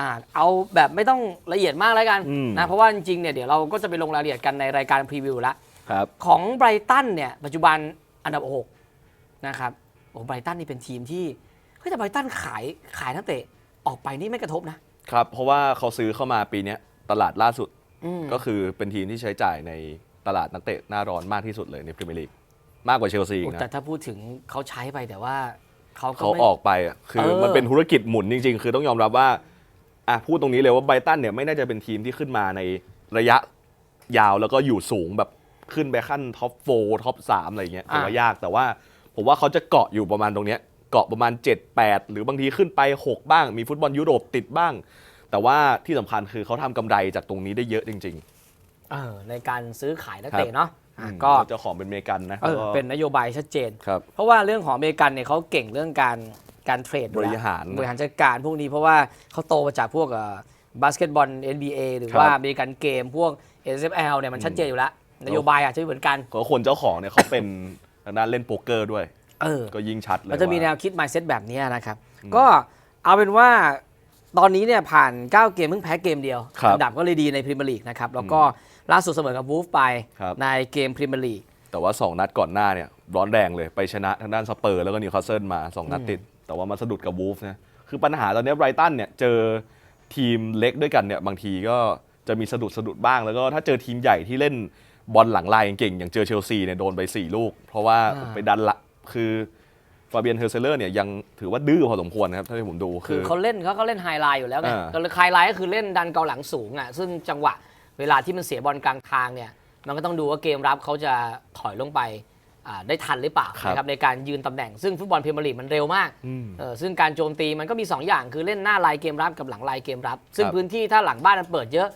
อ่าเอาแบบไม่ต้องละเอียดมากแล้วกันอืม นะเพราะว่าจริงๆเนี่ยเดี๋ยวเราก็จะไปลงรายละเอียดกันในรายการพรีวิวแล้วครับ ของไบรตันเนี่ยปัจจุบันอันดับ6นะครับโอ้ไบรตันนี่เป็นทีมที่เฮ้ยแต่ไบรตันขายขายนักเตะออกไปนี่ไม่กระทบนะครับ เพราะว่าเขาซื้อเข้ามาปีเนี้ยตลาดล่าสุดอืมก็คือเป็นทีมที่ใช้จ่ายในตลาดนักเตะหน้าร้อนมากที่สุดเลยในพรีเมียร์ลีกมากกว่าเชลซีอีโอ้กแต่นะถ้าพูดถึงเขาใช้ไปแต่ว่าเขาก็เขาไม่ ออกไปอะคือเออ มันเป็นธุรกิจหมุนจริง ๆ คือต้องยอมรับว่า อะพูดตรงนี้เลยว่าไบรตันเนี่ยไม่น่าจะเป็นทีมที่ขึ้นมาในระยะยาวแล้วก็อยู่สูงแบบขึ้นไปขั้นท็อปโฟท็อปสามอะไรเงี้ยผมว่ายากแต่ว่าผมว่าเขาจะเกาะอยู่ประมาณตรงเนี้ยเกาะประมาณ 7 8 หรือบางทีขึ้นไป 6 บ้าง มีฟุตบอลยุโรปติดบ้าง แต่ว่าที่สำคัญคือเขาทำกำไรจากตรงนี้ได้เยอะจริงเออในการซื้อขายนักครับเตะเนาะๆอะอืมก็เจ้าของเป็นอเมริกันนะเออแล้วก็เป็นนโยบายชัดเจนครับเพราะว่าเรื่องของอเมริกันเนี่ยเขาเก่งเรื่องการ การเทรดอยู่บแล้วริหาร บริหารจัดการพวกนี้เพราะว่าเขาโตมาจากพวกบาสเกตบอล NBA หรือครับ ว่าอเมริกันเกมพวก SFL เนี่ยมันชัดเจนอยู่แล้ว นโยบายอาจจะไม่เหมือนกันเพราะคนเจ้าของเนี่ยเขาเป็นทางด้านเล่นโป๊กเกอร์ด้วย เออ ก็ยิ่งชัดเลยมันจะมีแนว่าวคิด mindset แบบนี้นะครับ ก็เอาเป็นว่าตอนนี้เนี่ยผ่าน 9 เกมเพิ่งแพ้เกมเดียวครับอัดับก็เลยดีในพรีเมียร์ลีกนะครับ แล้วก็ล่าสุดเสมอกับวูฟไปครับ ในเกมพรีเมียร์ลีก แต่ว่า 2 นัดก่อนหน้าเนี่ย ร้อนแรงเลยไปชนะทางด้านสเปอร์แล้วก็นิวคาสเซิลมา 2 นัดติด แต่ว่ามาสะดุดกับวูฟนะคือปัญหาตอนนี้ไบรตันเนี่ยเจอทีมเล็กด้วยกันเนี่ยบางทีก็จะมีสะดุดสะดุดบ้าง แล้วก็ถ้าเจอทีมใหญ่ที่เล่นบอลหลังลายเก่งๆอย่างเจอเชลซีเนี่ยโดนไป 4 ลูก เพราะว่าอ่าไปดันละคือฟาเบียนเฮอร์เซเลอร์เนี่ยยังถือว่าดื้อพอสมควรนะครับถ้าที่ผมดูคืคืออเขาเล่นเขาก็เล่นไฮไลท์อยู่แล้วไงอ่าก็เลยไฮไลท์ก็คือเล่นดันเกาหลังสูงอะซึ่งจังหวะเวลาที่มันเสียบอลกลางทางเนี่ยมันก็ต้องดูว่าเกมรับเขาจะถอยลงไปอ่า ได้ทันหรือเปล่าครับนะครับในการยืนตำแหน่งซึ่งฟุตบอลพรีเมียร์ลีกมันเร็วมากอืมเออซึ่งการโจมตีมันก็มี 2 อย่างคือเล่นหน้าลายเกมรับกับหลังลายเกมรับ ซึ่งครับพื้นที่ถ้าหลังบ้านมันเปิดเยอะ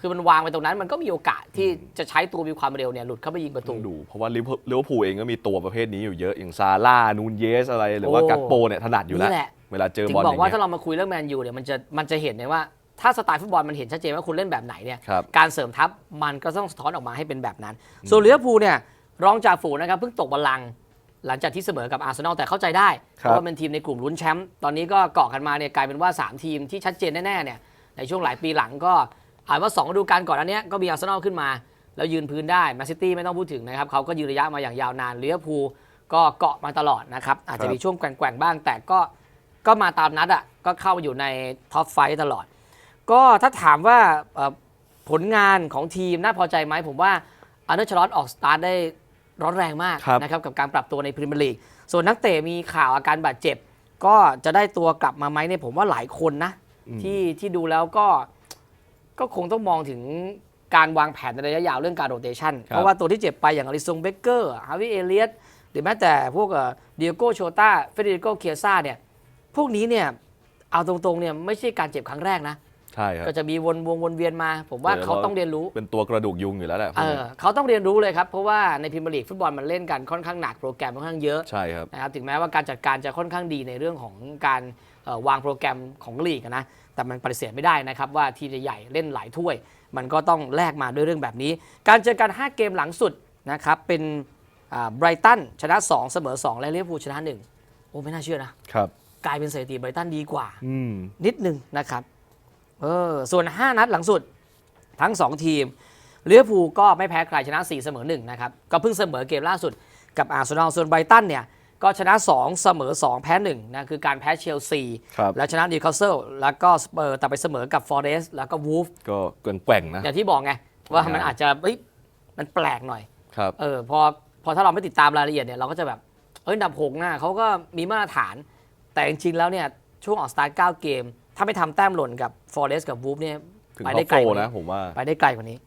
คือมันวางไปตรงนั้นมันก็มีโอกาสที่จะใช้ตัวมีความเร็วเนี่ยหลุดเข้าไปยิงประต้ตูองดู เพราะว่าลิเวอร์ลิเวอร์พูลเองก็มีตัวประเภทนี้อยู่เยอะอย่างซาร่านูนเยสอะไรหรือว่าโอ้กักโปเนี่ยถนัดอยู่แล้วนี่แหละเวลาเจอถึบอลงอบอย่างกว่าเงี้ถ้ายเรามาคุยเรื่องแมนยูเนี่ยมันจะมันจะเห็นเลยว่าถ้าสไตล์ฟุตบอลมันเห็นชัดเจนว่าคุณเล่นแบบไหนเนี่ยครับการเสริมทัพมันก็ต้องสะท้อนออกมาให้เป็นแบบนั้น ส่วนลิเวอร์พูลเนี่ย รองจากฝูงนะครับเพิ่งตกบัลลังก์หลังจากที่เสมอกับอาร์เซนอลแต่เข้าใจได้ เพครับราะว่าเป็นทีมในกลุ่มลุ้นแชมป์ตอนนี้ก็เกาะกันมาเนี่ยกลายเป็นว่า 3 ทีมที่ชัดเจนแน่ๆเนี่ยในช่วงหลายปีหลังก็อ่านว่า2ฤดูกาลก่อนอันเนี้ยก็มีอาร์เซนอลขึ้นมา แล้วยืนพื้นได้แมนซิตี้ไม่ต้องพูดถึงนะครับเขาก็ยืนระยะมาอย่างยาวนานลิเวอร์พูลก็เกาะมาตลอดนะครับอาจจะมีช่วงแกว่งๆบ้าง แต่ก็ก็มาตามนัดอะก็เข้ามาอยู่ในท็อปไฟตลอด ก็ถ้าถามว่าเอ่อผลงานของทีมน่าพอใจไหมผมว่าอันเดอร์ชลอตออกสตาร์ทได้ ร้อนแรงมากครับนะครับกับการปรับตัวในพรีเมียร์ลีกส่วนนักเตะมีข่าวอาการบาดเจ็บ ก็จะได้ตัวกลับมาไหมเนี่ยผมว่าหลายคนนะ ที่ที่ดูแล้วก็ก็คงต้องมองถึงการวางแผนในระยะยาวเรื่องการโรเตชันครับเพราะว่าตัวที่เจ็บไปอย่างอลิซงเบเกอร์ฮาวิเอเลียสหรือแม้แต่พวกเดียโกโชตาเฟเดริโกเคียซ่าเนี่ยพวกนี้เนี่ยเอาตรงๆเนี่ยไม่ใช่การเจ็บครั้งแรกนะ ใช่ครับก็จะมีวนวงวนเวียนมา ผมว่าเออเขาต้องเรียนรู้ เป็นตัวกระดูกยุงอยู่แล้วแหละพวเอกนี้อเขาต้องเรียนรู้เลยครับ เพราะว่าในพรีเมียร์ลีกฟุตบอลมันเล่นกันค่อนข้างหนักโปรแกรมค่อนข้างเยอะใช่ครับนะครับถึงแม้ว่าการจัดการจะค่อนข้างดีในเรื่องของการเอ่อวางโปรแกรมของลีกอะนะแต่มันปฏิเสธไม่ได้นะครับว่าทีมใหญ่ๆเล่นหลายถ้วย มันก็ต้องแลกมาด้วยเรื่องแบบนี้ การเจอกัน 5 เกมหลังสุดนะครับเป็นไบรตันชนะ 2 เสมอ 2 และลิเวอร์พูลชนะ 1 โอ้ไม่น่าเชื่อนะครับกลายเป็นสถิติไบรตันดีกว่าอืมนิดหนึ่งนะครับ เออส่วน 5 นัดหลังสุดทั้ง 2 ทีมลิเวอร์พูลก็ไม่แพ้ใครชนะ 4 เสมอ1นะครับก็เพิ่งเสมอเกมล่าสุดกับอาร์เซนอลส่วนไบรตันเนี่ยก็ชนะ 2 เสมอ 2 แพ้1นะคือการแพ้เชลซีครับและชนะนิวคาสเซิลแล้วก็สเปอร์แต่ไปเสมอกับฟอเรสต์แล้วก็วูฟก็แกว่งๆนะอย่างที่บอกไง ว่าใช่มันอาจจะเฮ้ยมันแปลกหน่อยครับเออพอพอถ้าเราไม่ติดตามรายละเอียดเนี่ยเราก็จะแบบเอ้ยอันดับหกหน้าเขาก็มีมาตรฐานแต่จริงๆแล้วเนี่ยช่วงออกสตาร์ท9เกม ถ้าไม่ทำแต้มหล่นกับฟอเรสต์กับวูฟเนี่ยถึงไปท็อได้ปไกลโฟกว่านะนี้ผมว่าไปได้ไกลกว่านี้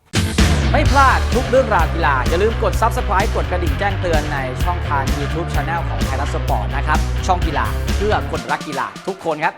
ไม่พลาดทุกเรื่องราวกีฬา อย่าลืมกด Subscribe กดกระดิ่งแจ้งเตือนในช่องทาง YouTube Channel ของไทยรัฐสปอร์ตนะครับ ช่องกีฬาเพื่อคนรักกีฬาทุกคนครับ